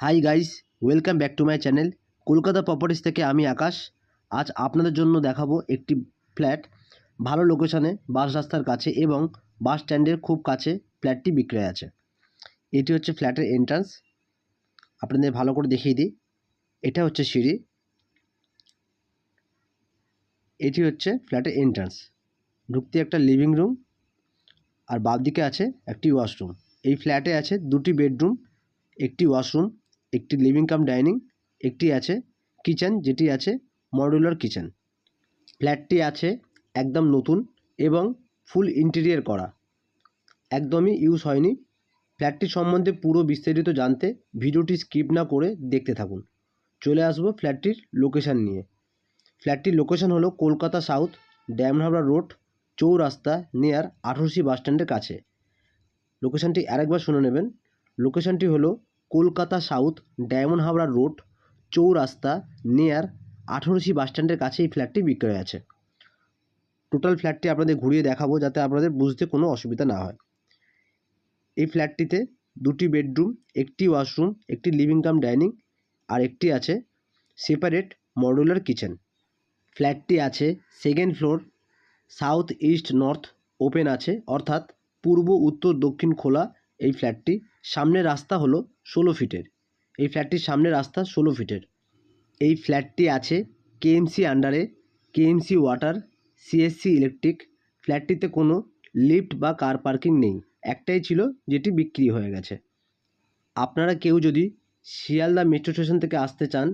Hi guys welcome back to my channel Kolkata properties থেকে আমি আকাশ। আজ আপনাদের জন্য দেখাবো একটি ফ্ল্যাট ভালো লোকেশনে বাস রাস্তার কাছে এবং বাস স্ট্যান্ডের খুব কাছে ফ্ল্যাটটি বিক্রয় আছে। এটি হচ্ছে ফ্ল্যাটের এন্ট্রান্স আপনাদের ভালো করে দেখিয়ে দিই। এটা হচ্ছে সিঁড়ি। এটি হচ্ছে ফ্ল্যাটের এন্ট্রান্স ঢুকতে একটা লিভিং রুম আর বাম দিকে আছে একটি ওয়াশরুম এই ফ্ল্যাটে আছে দুটি বেডরুম একটি ওয়াশরুম একটি লিভিং কাম ডাইনিং একটি আছে কিচেন যেটি আছে মডুলার কিচেন ফ্ল্যাটটি আছে একদম নতুন এবং ফুল ইন্টেরিয়ার করা। একদমই ইউজ হয়নি। ফ্ল্যাটটি সম্বন্ধে পুরো বিস্তারিত জানতে ভিডিওটি স্কিপ না করে দেখতে থাকুন। চলে আসব ফ্ল্যাটটির লোকেশান নিয়ে। ফ্ল্যাটটির লোকেশান হলো Kolkata south Diamond Harbour road Chowrasta near আঠারোশি বাসস্ট্যান্ডের কাছে। লোকেশানটি আরেকবার শুনে নেবেন। লোকেশানটি হলো কলকাতা সাউথ ডায়মন্ড হাবড়া রোড চৌরাস্তা নিয়ার আঠারোশি বাসস্ট্যান্ডের কাছে এই ফ্ল্যাটটি বিক্রয় আছে। টোটাল ফ্ল্যাটটি আপনাদের ঘুরিয়ে দেখাবো যাতে আপনাদের বুঝতে কোনো অসুবিধা না হয়। এই ফ্ল্যাটটিতে দুটি বেডরুম একটি ওয়াশরুম একটি লিভিং কাম ডাইনিং আর একটি আছে সেপারেট মডুলার কিচেন ফ্ল্যাটটি আছে second floor south east north open আছে, অর্থাৎ পূর্ব, উত্তর, দক্ষিণ খোলা এই ফ্ল্যাটটি সামনের রাস্তা হলো ষোলো ফিটের। এই ফ্ল্যাটটির সামনের রাস্তা ষোলো ফিটের। এই ফ্ল্যাটটি আছে কেএমসি আন্ডারে কেএমসি ওয়াটার সিএসসি ইলেকট্রিক ফ্ল্যাটটিতে কোনো লিফট বা কার পার্কিং নেই। একটাই ছিল যেটি বিক্রি হয়ে গেছে। আপনারা কেউ যদি শিয়ালদা মেট্রো স্টেশন থেকে আসতে চান,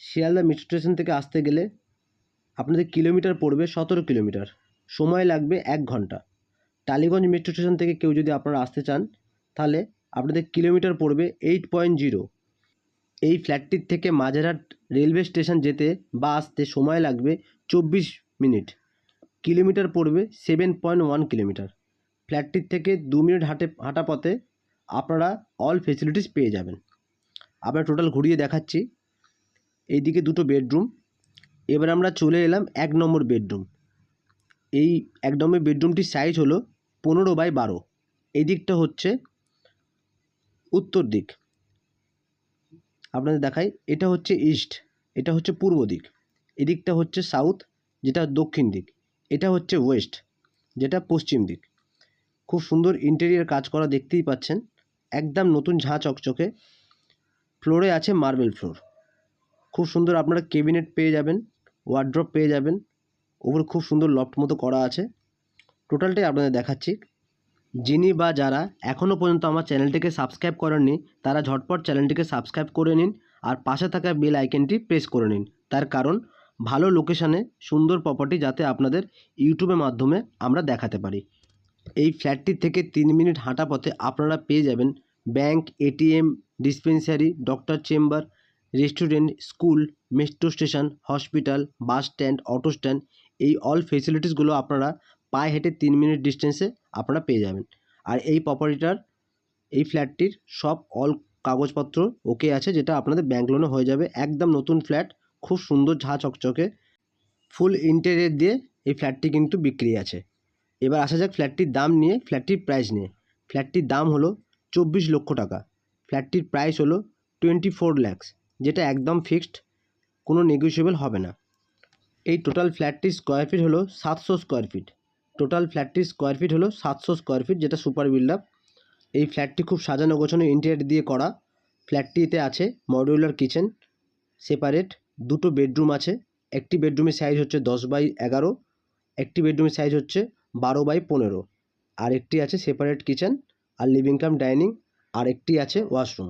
শিয়ালদা মেট্রো স্টেশন থেকে আসতে গেলে আপনাদের কিলোমিটার পড়বে সতেরো কিলোমিটার। সময় লাগবে এক ঘণ্টা। টালিগঞ্জ মেট্রো স্টেশন থেকে কেউ যদি আপনারা আসতে চান তাহলে আপনাদের কিলোমিটার পড়বে এইট পয়েন্ট জিরো এই ফ্ল্যাটটির থেকে মাঝেরহাট রেলওয়ে স্টেশন যেতে বা আসতে সময় লাগবে চব্বিশ মিনিট কিলোমিটার পড়বে সেভেন পয়েন্ট ওয়ান কিলোমিটার ফ্ল্যাটটির থেকে দু মিনিট হাঁটে, হাঁটা পথে আপনারা অল ফেসিলিটিস পেয়ে যাবেন। আমরা টোটাল ঘুরিয়ে দেখাচ্ছি। এইদিকে দুটো বেডরুম এবার আমরা চলে এলাম এক নম্বর বেডরুম এই এক নম্বর বেডরুমটির সাইজ হলো পনেরো বাই বারো। এদিকটা হচ্ছে উত্তর দিক। আপনাদের দেখাই, এটা হচ্ছে ইস্ট এটা হচ্ছে পূর্ব দিক। এদিকটা হচ্ছে সাউথ যেটা দক্ষিণ দিক। এটা হচ্ছে ওয়েস্ট যেটা পশ্চিম দিক। খুব সুন্দর ইন্টেরিয়ার কাজ করা দেখতেই পাচ্ছেন। একদম নতুন ঝাঁ চকচকে। ফ্লোরে আছে মার্বেল ফ্লোর খুব সুন্দর আপনারা কেবিনেট পেয়ে যাবেন ওয়ার্ড্রপ পেয়ে যাবেন। ওপরে খুব সুন্দর লফট মতো করা আছে। টোটালটাই আপনাদের দেখাচ্ছি। যিনি বা যারা এখনও পর্যন্ত আমার চ্যানেলটিকে সাবস্ক্রাইব করেননি, তারা ঝটপট চ্যানেলটিকে সাবস্ক্রাইব করে নিন আর পাশে থাকা বেল আইকনটি প্রেস করে নিন। তার কারণ, ভালো লোকেশানে সুন্দর প্রপার্টি যাতে আপনাদের ইউটিউবের মাধ্যমে আমরা দেখাতে পারি। এই ফ্ল্যাটটি থেকে তিন মিনিট হাঁটা পথে আপনারা পেয়ে যাবেন bank ATM dispensary doctor chamber restaurant school metro station hospital bus stand auto stand এই অল ফেসিলিটিসগুলো আপনারা পায়ে হেঁটে তিন মিনিট ডিস্টেন্সে আপনারা পেয়ে যাবেন। আর এই প্রপার্টিটার এই ফ্ল্যাটটির সব অল কাগজপত্র ওকে আছে, যেটা আপনাদের ব্যাংক লোনে হয়ে যাবে। একদম নতুন ফ্ল্যাট খুব সুন্দর ঝাঁ চকচকে ফুল ইন্টেরিয়ার দিয়ে এই ফ্ল্যাটটি কিন্তু বিক্রি আছে। এবার আসা যাক ফ্ল্যাটটির দাম নিয়ে ফ্ল্যাটটির প্রাইস নিয়ে। ফ্ল্যাটটির দাম হলো চব্বিশ লক্ষ টাকা। ফ্ল্যাটটির প্রাইস হলো টোয়েন্টি ফোর ল্যাক্স যেটা একদম ফিক্সড কোনো নেগোসিয়েবল হবে না। এই টোটাল ফ্ল্যাটটির স্কোয়ার ফিট হলো সাতশো স্কোয়ার ফিট টোটাল ফ্ল্যাটটির স্কোয়ার ফিট হলো সাতশো স্কোয়ার ফিট যেটা সুপার বিল্ড এই ফ্ল্যাটটি খুব সাজানো গোছানো ইন্টেরিয়ার দিয়ে করা। ফ্ল্যাটটিতে আছে মডিউলার কিচেন সেপারেট দুটো বেডরুম আছে। একটি বেডরুমের সাইজ হচ্ছে দশ বাই এগারো, একটি বেডরুমের সাইজ হচ্ছে বারো বাই পনেরো। আর একটি আছে সেপারেট কিচেন আর লিভিং কাম ডাইনিং আর একটি আছে ওয়াশরুম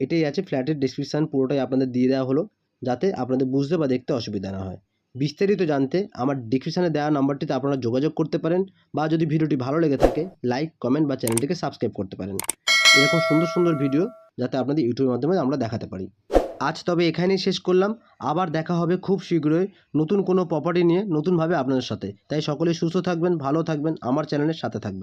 এটাই আছে ফ্ল্যাটের ডিসক্রিপশান পুরোটাই আপনাদের দিয়ে দেওয়া হলো, যাতে আপনাদের বুঝতে বা দেখতে অসুবিধা না হয়। বিস্তারিত জানতে আমার ডিসক্রিপশানে দেওয়া নাম্বারটিতে আপনারা যোগাযোগ করতে পারেন বা যদি ভিডিওটি ভালো লেগে থাকে লাইক কমেন্ট বা চ্যানেলটিকে সাবস্ক্রাইব করতে পারেন। এরকম সুন্দর সুন্দর ভিডিও যাতে আপনাদের ইউটিউবের মাধ্যমে আমরা দেখাতে পারি। আজ তবে এখানেই শেষ করলাম। আবার দেখা হবে খুব শীঘ্রই নতুন কোনো প্রপার্টি নিয়ে নতুনভাবে আপনাদের সাথে। তাই সকলেই সুস্থ থাকবেন, ভালো থাকবেন, আমার চ্যানেলের সাথে থাকবেন।